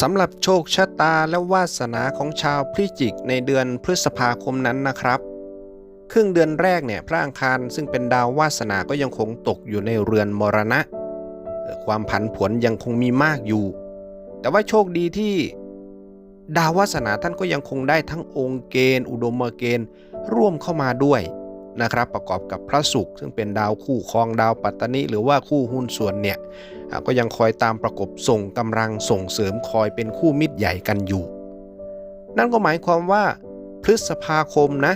สำหรับโชคชะตาและวาสนาของชาวพิจิกในเดือนพฤษภาคมนั้นนะครับ ครึ่งเดือนแรกเนี่ยพระอังคารซึ่งเป็นดาววาสนาก็ยังคงตกอยู่ในเรือนมรณะเอ่ความผันผวนยังคงมีมากอยู่ แต่ว่าโชคดีที่ ดาววาสนาท่านก็ยังคงได้ทั้งองค์เกณฑ์ อุดมเกณฑ์ร่วมเข้ามาด้วย นะครับประกอบกับพระศุกร์ซึ่งเป็นดาวคู่ครองดาวปัตตนิหรือว่าคู่หุ้นส่วนเนี่ยอ่าก็ยังคอยตามประกบส่งกำลังส่งเสริมคอยเป็นคู่มิตรใหญ่กันอยู่ นั่นก็หมายความว่าพฤษภาคมนะ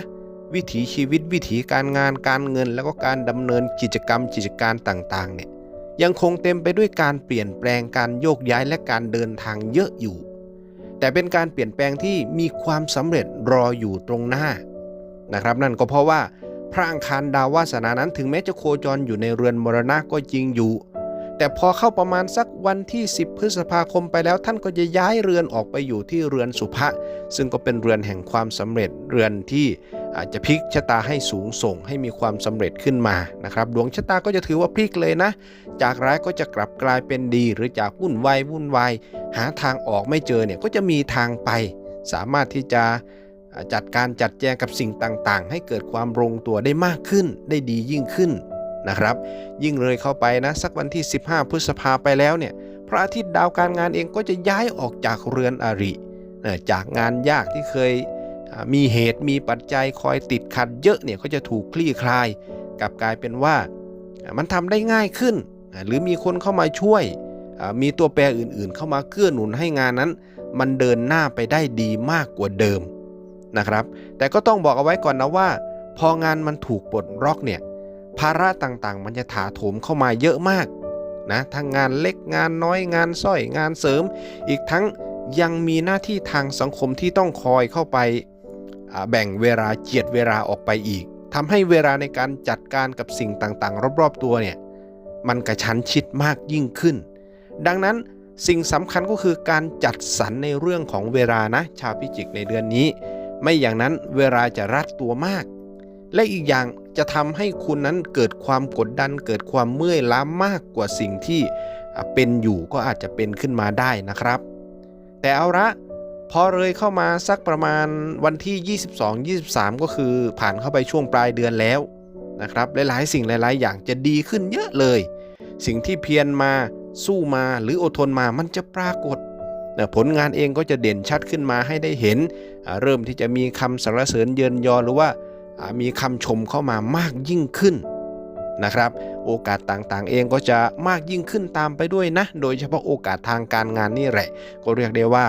วิถีชีวิตวิถีการงานการเงิน แล้วก็การดำเนินกิจกรรมกิจการต่างๆเนี่ยยังคงเต็มไปด้วยการเปลี่ยนแปลงการโยกย้ายและการเดินทางเยอะอยู่ แต่เป็นการเปลี่ยนแปลงที่มีความสำเร็จรออยู่ตรงหน้านะครับ นั่นก็เพราะว่า พระอังคารดาววาสนานั้นถึงแม้จะโคจรอยู่ในเรือนมรณะก็จริงอยู่ แต่พอเข้าประมาณสักวันที่ 10 พฤษภาคมไปแล้วท่านก็จะย้ายเรือนออกไปอยู่ที่เรือนสุภะซึ่งก็เป็นเรือนแห่งความสำเร็จเรือนที่อาจจะพลิกชะตาให้สูงส่งให้มีความสำเร็จขึ้นมานะครับดวงชะตาก็จะถือว่าพลิกเลยนะ จากร้ายก็จะกลับกลายเป็นดี หรือจากวุ่นวายวุ่นวายหาทางออกไม่เจอเนี่ยก็จะมีทางไป สามารถที่จะ จัดการจัดแจงกับสิ่งต่างๆ ให้เกิดความลงตัวได้มากขึ้นได้ดียิ่งขึ้นนะครับ ยิ่งเลยเข้าไปนะสักวันที่ 15 พฤษภาไปแล้วเนี่ยพระอาทิตย์ดาวการงานเองก็จะย้ายออกจากเรือนอริจากงานยากที่เคยมีเหตุมีปัจจัยคอยติดขัดเยอะเนี่ยก็จะถูกคลี่คลายกลับกลายเป็นว่ามันทำได้ง่ายขึ้น หรือมีคนเข้ามาช่วย มีตัวแปรอื่นๆ เข้ามาเกื้อหนุนให้งานนั้น มันเดินหน้าไปได้ดีมากกว่าเดิม นะครับ แต่ก็ต้องบอกเอาไว้ก่อนนะว่า พองานมันถูกปลดล็อกเนี่ยภาระต่างๆ มันจะถาโถมเข้ามาเยอะมากนะทั้งงานเล็กงานน้อยงานสร้อยงานเสริม อีกทั้งยังมีหน้าที่ทางสังคมที่ต้องคอยเข้าไปแบ่งเวลาเจียดเวลาออกไปอีกทำให้เวลาในการจัดการกับสิ่งต่างๆ รอบๆตัวเนี่ยมันกระชั้นชิดมากยิ่งขึ้น ดังนั้นสิ่งสำคัญก็คือการจัดสรรในเรื่องของเวลานะ ชาวพิจิกในเดือนนี้ ไม่อย่างนั้นเวลาจะรัดตัวมาก และอีกอย่างจะทำให้คุณนั้นเกิดความกดดัน เกิดความเมื่อยล้ามากกว่าสิ่งที่เป็นอยู่ก็อาจจะเป็นขึ้นมาได้นะครับ แต่เอาละพอเลยเข้ามาสักประมาณวันที่ 22-23 ก็คือผ่านเข้าไปช่วงปลายเดือนแล้วนะครับหลายๆ สิ่งหลาย ๆ อย่างจะดีขึ้นเยอะเลย สิ่งที่เพียรมาสู้มาหรืออดทนมามันจะปรากฏ ผลงานเองก็จะเด่นชัดขึ้นมาให้ได้เห็น เริ่มที่จะมีคำสรรเสริญเยินยอหรือว่ามีคำชมเข้ามามากยิ่งขึ้นนะครับ โอกาสต่างๆ เองก็จะมากยิ่งขึ้นตามไปด้วยนะ โดยเฉพาะโอกาสทางการงานนี่แหละ ก็เรียกได้ว่า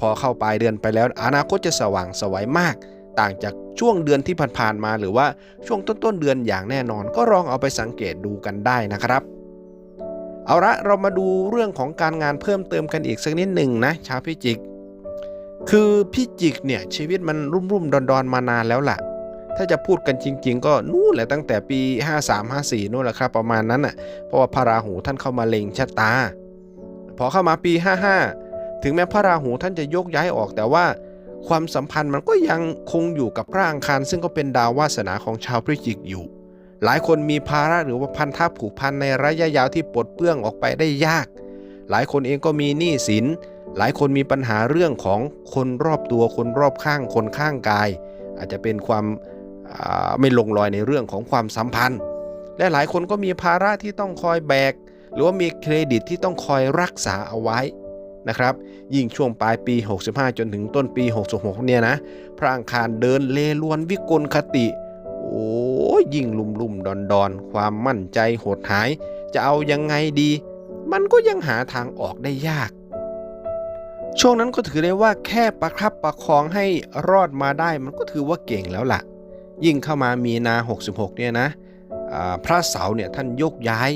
พอเข้าปลายเดือนไปแล้ว อนาคตจะสว่างสวัยมาก ต่างจากช่วงเดือนที่ผ่านๆมา หรือว่าช่วงต้นๆเดือนอย่างแน่นอน ก็ลองเอาไปสังเกตดูกันได้นะครับ เอาละเรามาดูเรื่องของการงานเพิ่มเติมกันอีกสักนิดหนึ่งนะชาวพิจิก คือพิจิกเนี่ยชีวิตมันรุ่มรุ่มดอนดอนมานานแล้วล่ะ ถ้าจะพูดกันจริง ๆ ก็นู่นแหละตั้งแต่ปี 53-54นู่นแหละครับประมาณนั้นน่ะเพราะว่าพระราหูท่านเข้ามาเล็งชะตา พอเข้ามาปี 55 ถึงแม้พระราหูท่านจะยกย้ายออกแต่ว่าความสัมพันธ์มันก็ยังคงอยู่กับพระอังคารซึ่งก็เป็นดาววาสนาของชาวพิจิกอยู่ หลายคนมีภาระหรือว่าพันธะผูกพันในระยะยาวที่ปลดเปลื้องออกไปได้ยาก หลายคนเองก็มีหนี้สิน หลายคนมีปัญหาเรื่องของคนรอบตัวคนรอบข้างคนข้างกาย อาจจะเป็นความาไม่ลงรอยในเรื่องของความสัมพันธ์ และหลายคนก็มีภาระที่ต้องคอยแบก หรือว่ามีเครดิตที่ต้องคอยรักษาเอาไว้นะครับ ยิ่งช่วงปลายปี 65 จนถึงต้นปี 66 เนี่ยนะ พระอังคารเดินเลลวนวิกลคติ โอ้ ยยิ่งลุ่มลุ่มดอนดอนความมั่นใจหดหาย จะเอายังไงดี มันก็ยังหาทางออกได้ยาก ช่วงนั้นก็ถือได้ว่าแค่ประคับประคองให้รอดมาได้มันก็ถือว่าเก่งแล้วล่ะ ยิ่งเข้ามามีนา 66 เนี่ยนะพระเสาเนี่ยท่านยกย้าย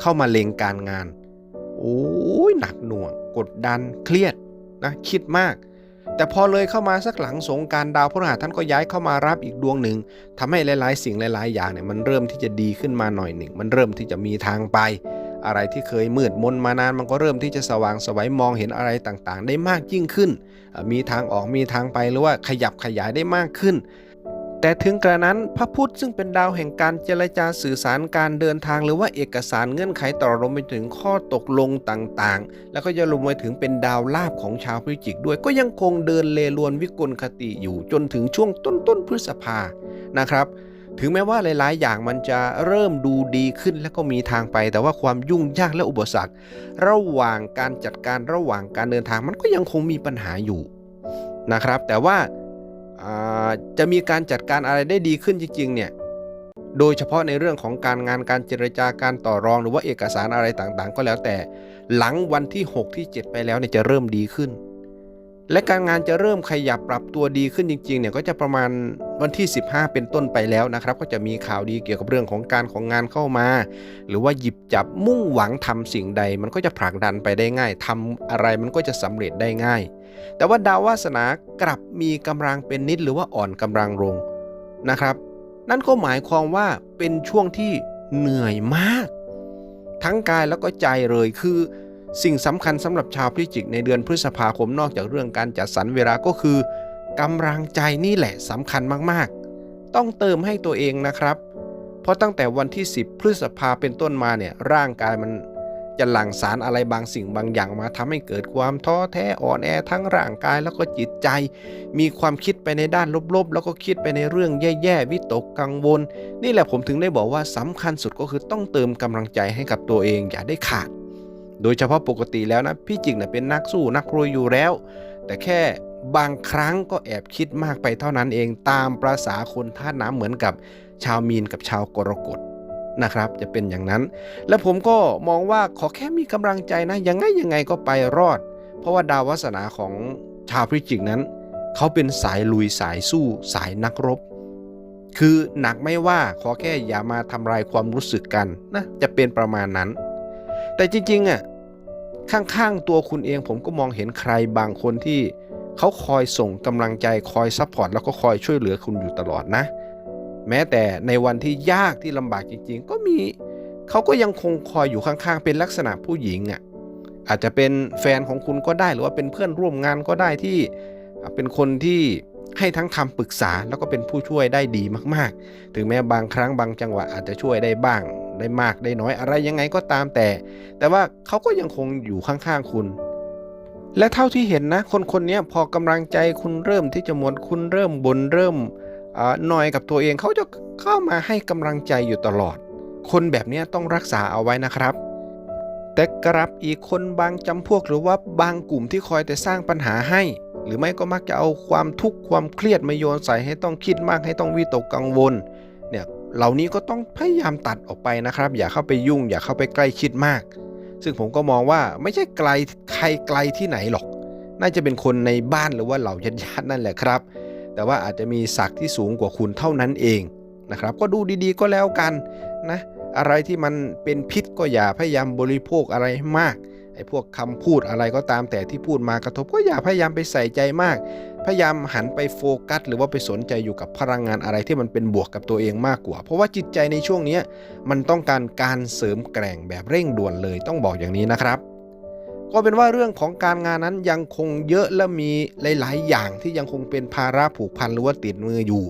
เข้ามาเลงการงาน โอ้ยหนักหน่วง กดดันเครียดนะคิดมาก แต่พอเลยเข้ามาสักหลังสงการดาวพฤหัสท่านก็ย้ายเข้ามารับอีกดวงหนึ่งทำให้หลายๆ สิ่งหลาย ๆ อย่างเนี่ยมันเริ่มที่จะดีขึ้นมาหน่อยหนึ่ง มันเริ่มที่จะมีทางไป อะไรที่เคยมืดมนมานานมันก็เริ่มที่จะสว่างสวัยมองเห็นอะไรต่างๆ ได้มากยิ่งขึ้น มีทางออกมีทางไปหรือว่าขยับขยายได้มากขึ้น แต่ถึงกระนั้นพระพุธซึ่งเป็นดาวแห่งการเจรจาสื่อสารการเดินทาง หรือว่าเอกสารเงื่อนไขต่อรวมไปถึงข้อตกลงต่างๆ แล้วก็จะรวมไปถึงเป็นดาวลาภของชาวพิจิกด้วยก็ยังคงเดินเลรวนวิกลคติอยู่จนถึงช่วงต้นๆพฤษภานะครับถึงแม้ว่าหลาย ๆ อย่างมันจะเริ่มดูดีขึ้นแล้วก็มีทางไป แต่ว่าความยุ่งยากและอุปสรรค ระหว่างการจัดการระหว่างการเดินทางมันก็ยังคงมีปัญหาอยู่นะครับ แต่ว่า จะมีการจัดการอะไรได้ดีขึ้นจริงๆเนี่ยโดยเฉพาะในเรื่องของการงานการเจรจาการต่อรองหรือว่าเอกสารอะไรต่างๆ ก็แล้วแต่หลังวันที่ 6 ที่ 7 ไปแล้วเนี่ยจะเริ่มดีขึ้น และการงานจะเริ่มขยับปรับตัวดีขึ้นจริงๆเนี่ยก็จะประมาณวันที่ 15 เป็นต้นไปแล้วนะครับ ก็จะมีข่าวดีเกี่ยวกับเรื่องของการของงานเข้ามา หรือว่าหยิบจับมุ่งหวังทำสิ่งใด มันก็จะผลักดันไปได้ง่ายทำอะไรมันก็จะสำเร็จได้ง่าย แต่ว่าดาววาสนากลับมีกำลังเป็นนิดหรือว่าอ่อนกำลังลงนะครับ นั่นก็หมายความว่าเป็นช่วงที่เหนื่อยมาก ทั้งกายแล้วก็ใจเลยคือ สิ่งสำคัญสำหรับชาวพิจิกในเดือนพฤษภาคมนอกจากเรื่องการจัดสรรเวลาก็คือกำลังใจนี่แหละสำคัญมากๆ ต้องเติมให้ตัวเองนะครับ เพราะตั้งแต่วันที่ 10 พฤษภาเป็นต้นมาเนี่ยร่างกายมันจะหลั่งสารอะไรบางสิ่งบางอย่างมาทำให้เกิดความท้อแท้อ่อนแอทั้งร่างกายแล้วก็จิตใจ มีความคิดไปในด้านลบๆ แล้วก็คิดไปในเรื่องแย่ๆวิตกกังวล นี่แหละผมถึงได้บอกว่าสำคัญสุดก็คือต้องเติมกำลังใจให้กับตัวเองอย่าได้ขาด โดยเฉพาะปกติแล้วนะพี่จิกเนะเป็นนักสู้นักรวยอยู่แล้ว แต่แค่บางครั้งก็แอบคิดมากไปเท่านั้นเองตามประษาคนท่าตุน้ำเหมือนกับชาวมีนกับชาวกรกฎนะครับ จะเป็นอย่างนั้น และผมก็มองว่าขอแค่มีกำลังใจนะยังไงยังไงก็ไปรอด เพราะว่าดาววาสนาของชาวพิจิกนั้น เขาเป็นสายลุยสายสู้สายนักรบ คือหนักไม่ว่าขอแค่อย่ามาทำลายความรู้สึกกันนะจะเป็นประมาณนั้น แต่จริงๆอะ ข้างๆตัวคุณเองผมก็มองเห็นใครบางคนที่เขาคอยส่งกำลังใจคอยซัพพอร์ตแล้วก็คอยช่วยเหลือคุณอยู่ตลอดนะ แม้แต่ในวันที่ยากที่ลำบากจริง ๆ ก็มีเขาก็ยังคงคอยอยู่ข้างๆ เป็นลักษณะผู้หญิงอะอาจจะเป็นแฟนของคุณก็ได้หรือว่าเป็นเพื่อนร่วมงานก็ได้ที่เป็นคนที่ให้ทั้งคำปรึกษาแล้วก็เป็นผู้ช่วยได้ดีมาก ๆ ถึงแม้บางครั้งบางจังหวะอาจจะช่วยได้บ้าง ได้มากได้น้อยอะไรยังไงก็ตามแต่ แต่ว่าเขาก็ยังคงอยู่ข้างๆคุณ และเท่าที่เห็นนะ คนคนนี้พอกำลังใจคุณเริ่มที่จะหมดคุณเริ่มบนเริ่มหน่อยกับตัวเองเขาจะเข้ามาให้กำลังใจอยู่ตลอด คนแบบนี้ต้องรักษาเอาไว้นะครับ แต่กลับอีกคนบางจำพวกหรือว่าบางกลุ่มที่คอยแต่สร้างปัญหาให้ หรือไม่ก็มักจะเอาความทุกข์ความเครียดมาโยนใส่ให้ต้องคิดมากให้ต้องวิตกกังวล เหล่านี้ก็ต้องพยายามตัดออกไปนะครับ อย่าเข้าไปยุ่ง อย่าเข้าไปใกล้คิดมาก ซึ่งผมก็มองว่าไม่ใช่ไกลใครไกลที่ไหนหรอก น่าจะเป็นคนในบ้านหรือว่าเหล่าญาตินั่นแหละครับ แต่ว่าอาจจะมีศักดิ์ที่สูงกว่าคุณเท่านั้นเองนะครับ ก็ดูดีๆก็แล้วกันนะอะไรที่มันเป็นพิษก็อย่าพยายามบริโภคอะไรมากไอ้พวกคำพูดอะไรก็ตามแต่ที่พูดมากระทบก็อย่าพยายามไปใส่ใจมาก พยายามหันไปโฟกัส หรือว่าไปสนใจอยู่กับพลังงานอะไรที่มันเป็นบวกกับตัวเองมากกว่า เพราะว่าจิตใจในช่วงนี้มันต้องการการเสริมแกร่งแบบเร่งด่วนเลยต้องบอกอย่างนี้นะครับ ก็เป็นว่าเรื่องของการงานนั้นยังคงเยอะและมีหลาย ๆ อย่างที่ยังคงเป็นภาระผูกพันหรือว่าติดมืออยู่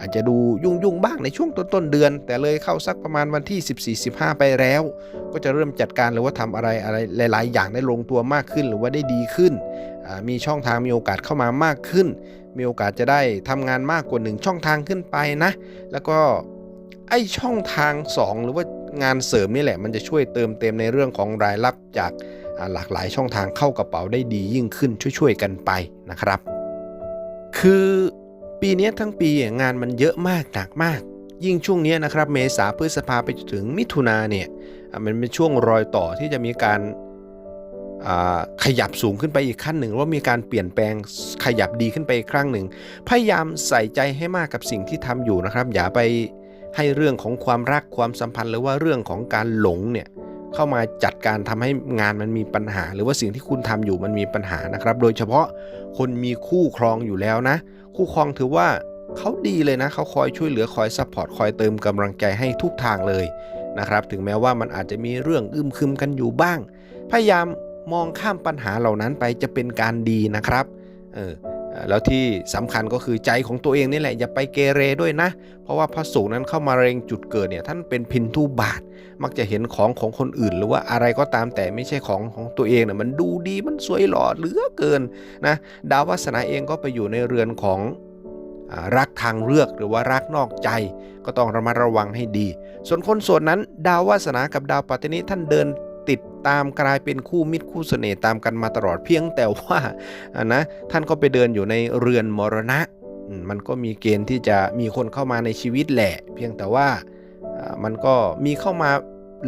อาจจะดูยุ่งยุ่งบ้างในช่วงต้นๆเดือน แต่เลยเข้าสักประมาณวันที่ 14-15 ไปแล้ว ก็จะเริ่มจัดการหรือว่าทำอะไรอะไรหลาย ๆ อย่างได้ลงตัวมากขึ้นหรือว่าได้ดีขึ้น มีช่องทางมีโอกาสเข้ามามากขึ้น มีโอกาสจะได้ทำงานมากกว่าหนึ่งช่องทางขึ้นไปนะ แล้วก็ไอช่องทาง 2 หรือว่างานเสริมนี่แหละ มันจะช่วยเติมเต็มในเรื่องของรายรับจากหลากหลายช่องทางเข้ากระเป๋าได้ดียิ่งขึ้นช่วยๆกันไปนะครับ คือปีนี้ทั้งปีงานมันเยอะมากหนักมาก ยิ่งช่วงนี้นะครับ เมษาพฤษภาไปจนถึงมิถุนาเนี่ยมันเป็นช่วงรอยต่อที่จะมีการ ขยับสูงขึ้นไปอีกขั้นหนึ่งว่ามีการเปลี่ยนแปลงขยับดีขึ้นไปอีกครั้งหนึ่ง พยายามใส่ใจให้มากกับสิ่งที่ทำอยู่นะครับ อย่าไปให้เรื่องของความรักความสัมพันธ์ หรือว่าเรื่องของการหลงเนี่ยเข้ามาจัดการทำให้งานมันมีปัญหา หรือว่าสิ่งที่คุณทำอยู่มันมีปัญหานะครับ โดยเฉพาะคนมีคู่ครองอยู่แล้วนะ คู่ครองถือว่าเขาดีเลยนะเขาคอยช่วยเหลือคอยซัพพอร์ตคอยเติมกำลังใจให้ทุกทางเลยนะครับ ถึงแม้ว่ามันอาจจะมีเรื่องอึมครึมกันอยู่บ้าง พยายาม มองข้ามปัญหาเหล่านั้นไปจะเป็นการดีนะครับเออแล้วที่สำคัญก็คือใจของตัวเองนี่แหละอย่าไปเกเรด้วยนะ เพราะว่าพระศุกร์นั้นเข้ามาเร็งจุดเกิดเนี่ยท่านเป็นพินทุบาท มักจะเห็นของของคนอื่น หรือว่าอะไรก็ตามแต่ไม่ใช่ของของตัวเองเนี่ยมันดูดีมันสวยหล่อเหลือเกินนะดาววาสนาเองก็ไปอยู่ในเรือนของอรักทางเลือกหรือว่ารักนอกใจ ก็ต้องระมัดระวังให้ดี ส่วนคนโสดนั้น ดาววาสนากับดาวปัตตนิท่านเดิน ตามกลายเป็นคู่มิตรคู่เสน่ห์ตามกันมาตลอดเพียงแต่ว่านะท่านก็ไปเดินอยู่ในเรือนมรณะ มันก็มีเกณฑ์ที่จะมีคนเข้ามาในชีวิตแหละ เพียงแต่ว่ามันก็มีเข้ามา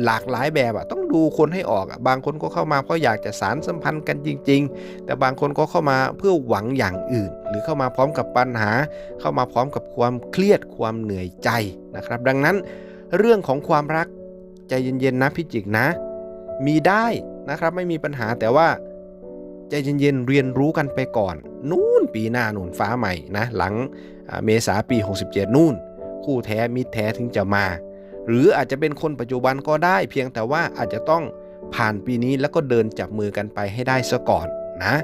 หลากหลายแบบอะต้องดูคนให้ออกอะบางคนก็เข้ามาเพราะอยากจะสารสัมพันธ์กันจริง ๆ แต่บางคนก็เข้ามาเพื่อหวังอย่างอื่น หรือเข้ามาพร้อมกับปัญหา เข้ามาพร้อมกับความเครียดความเหนื่อยใจนะครับ ดังนั้น เรื่องของความรักใจเย็นๆนะพิจิกนะ มีได้นะครับไม่มีปัญหาแต่ว่าใจเย็นๆเรียนรู้กันไปก่อน นู่นปีหน้านู่นฟ้าใหม่นะหลังเมษาปี 67 นู่น คู่แท้มิตรแท้ถึงจะมา หรืออาจจะเป็นคนปัจจุบันก็ได้ เพียงแต่ว่าอาจจะต้องผ่านปีนี้แล้วก็เดินจับมือกันไปให้ได้ซะก่อนนะ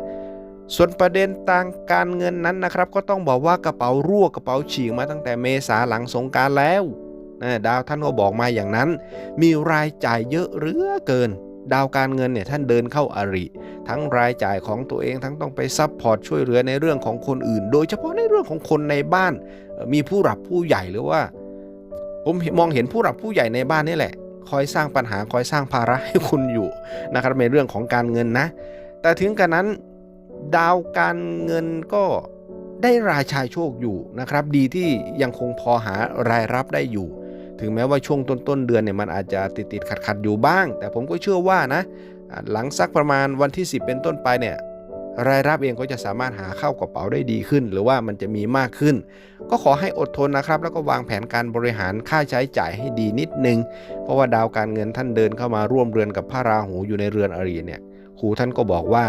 ส่วนประเด็นทางการเงินนั้นนะครับ ก็ต้องบอกว่ากระเป๋ารั่วกระเป๋าฉีกมาตั้งแต่เมษาหลังสงการแล้วนะดาวท่านก็บอกมาอย่างนั้น มีรายจ่ายเยอะเหลือเกิน ดาวการเงินเนี่ยท่านเดินเข้าอาริ ทั้งรายจ่ายของตัวเองทั้งต้องไปซับพอร์ตช่วยเหลือในเรื่องของคนอื่น โดยเฉพาะในเรื่องของคนในบ้าน มีผู้หลับผู้ใหญ่หรือว่า ผมมองเห็นผู้หลับผู้ใหญ่ในบ้านนี่แหละ คอยสร้างปัญหาคอยสร้างภาระให้คุณอยู่นะครับในเรื่องของการเงินนะ แต่ถึงกระนั้นดาวการเงินก็ได้รายชายโชคอยู่นะครับ ดีที่ยังคงพอหารายรับได้อยู่ ถึงแม้ว่าช่วงต้นๆเดือนเนี่ยมันอาจจะติดติดขัดขัดๆอยู่บ้าง แต่ผมก็เชื่อว่านะหลังสักประมาณวันที่ 10 เป็นต้นไปเนี่ยรายรับเองก็จะสามารถหาเข้ากระเป๋าได้ดีขึ้น หรือว่ามันจะมีมากขึ้น ก็ขอให้อดทนนะครับ แล้วก็วางแผนการบริหารค่าใช้จ่ายให้ดีนิดนึง เพราะว่าดาวการเงินท่านเดินเข้ามาร่วมเรือนกับพระราหูอยู่ในเรือนอริเนี่ยครูท่านก็บอกว่า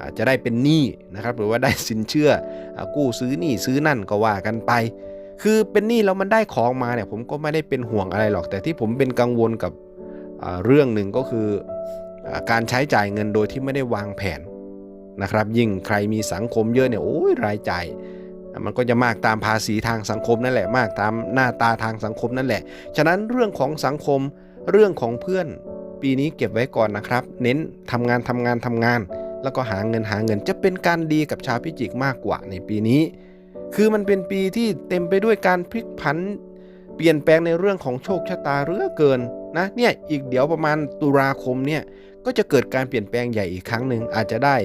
อาจจะได้เป็นหนี้นะครับหรือว่าได้สินเชื่อกู้ซื้อหนี่ซื้อนั่นก็ว่ากันไป คือเป็นหนี้แล้วมันได้ของมาเนี่ย ผมก็ไม่ได้เป็นห่วงอะไรหรอก แต่ที่ผมเป็นกังวลกับเรื่องหนึ่งก็คืออการใช้จ่ายเงินโดยที่ไม่ได้วางแผนนะครับ ยิ่งใครมีสังคมเยอะเนี่ยโอ้ยรายจ่ายมันก็จะมากตามภาษีทางสังคมนั่นแหละมากตามหน้าตาทางสังคมนั่นแหละ ฉะนั้นเรื่องของสังคมเรื่องของเพื่อนปีนี้เก็บไว้ก่อนนะครับ เน้นทำงานทำงานทำงาน แล้วก็หาเงินหาเงินจะเป็นการดีกับชาวพิจิกมากกว่าในปีนี้ คือมันเป็นปีที่เต็มไปด้วยการพลิกผัน เปลี่ยนแปลงในเรื่องของโชคชะตาเรือเกินนะเนี่ยอีกเดี๋ยวประมาณตุลาคมเนี่ยก็จะเกิดการเปลี่ยนแปลงใหญ่อีกครั้งหนึ่งอาจจะได้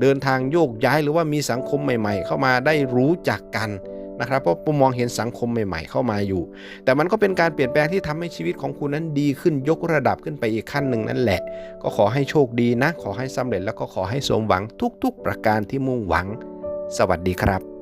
เดินทางโยกย้ายหรือว่ามีสังคมใหม่ ๆ เข้ามาได้รู้จักกันนะครับเพราะผมมองเห็นสังคมใหม่ ๆ เข้ามาอยู่ แต่มันก็เป็นการเปลี่ยนแปลงที่ทำให้ชีวิตของคุณนั้นดีขึ้นยกระดับขึ้นไปอีกขั้นหนึ่งนั่นแหละ ก็ขอให้โชคดีนะ ขอให้สำเร็จแล้วก็ขอให้สมหวังทุก ๆ ประการที่มุ่งหวัง สวัสดีครับ